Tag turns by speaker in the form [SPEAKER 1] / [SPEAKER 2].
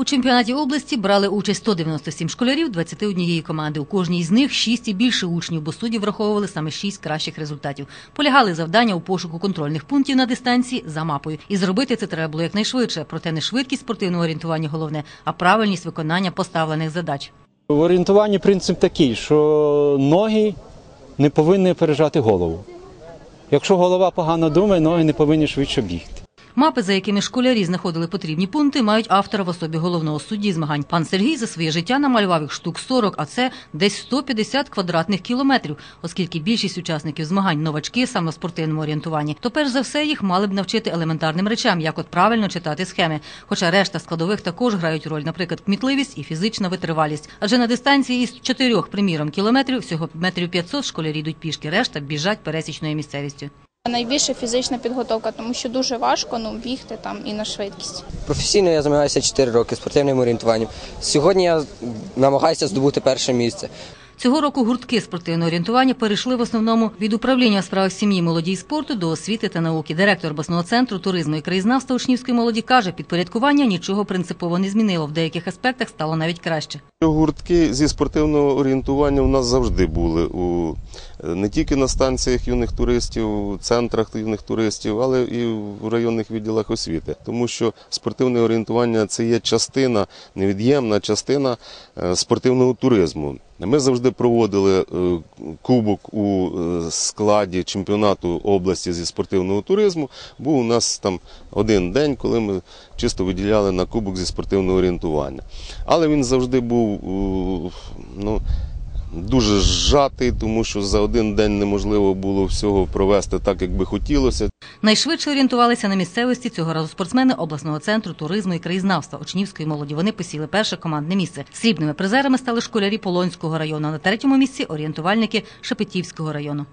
[SPEAKER 1] У чемпіонаті області брали участь 197 школярів 21 команди. У кожній з них 6 і більше учнів, бо судді враховували саме 6 кращих результатів. Полягали завдання у пошуку контрольних пунктів на дистанції за мапою. І зробити це треба було якнайшвидше. Проте не швидкість спортивного орієнтування головне, а правильність виконання поставлених задач.
[SPEAKER 2] В орієнтуванні принцип такий, що ноги не повинні пережати голову. Якщо голова погано думає, ноги не повинні швидше бігти.
[SPEAKER 1] Мапи, за якими школярі знаходили потрібні пункти, мають автора в особі головного судді змагань. Пан Сергій за своє життя намалював їх штук 40, а це десь 150 квадратних кілометрів. Оскільки більшість учасників змагань новачки саме в спортивному орієнтуванні, то перш за все їх мали б навчити елементарним речам, як от правильно читати схеми. Хоча решта складових також грають роль, наприклад, кмітливість і фізична витривалість. Адже на дистанції із 4, приміром, кілометрів всього метрів 500 школярі йдуть пішки, решта біжать пересічною місцевістю.
[SPEAKER 3] Найбільше фізична підготовка, тому що дуже важко ну, бігти там і на швидкість.
[SPEAKER 4] Професійно я займаюся 4 роки спортивним орієнтуванням. Сьогодні я намагаюся здобути перше місце.
[SPEAKER 1] Цього року гуртки спортивного орієнтування перейшли в основному від управління у справах сім'ї, молоді й спорту до освіти та науки. Директор обласного центру туризму і краєзнавства учнівської молоді каже, підпорядкування нічого принципово не змінило. В деяких аспектах стало навіть краще.
[SPEAKER 5] Гуртки зі спортивного орієнтування у нас завжди були у не тільки на станціях юних туристів, центрах юних туристів, але і в районних відділах освіти. Тому що спортивне орієнтування це є частина, невід'ємна частина е, спортивного туризму. Ми завжди проводили е, кубок у е, складі чемпіонату області зі спортивного туризму. Був у нас там один день, коли ми чисто виділяли на кубок зі спортивного орієнтування. Але він завжди був ну, дуже зжатий, тому що за один день неможливо було всього провести так, як би хотілося.
[SPEAKER 1] Найшвидше орієнтувалися на місцевості цього разу спортсмени обласного центру туризму і краєзнавства учнівської молоді. Вони посіли перше командне місце. Срібними призерами стали школярі Полонського району. На третьому місці орієнтувальники Шепетівського району.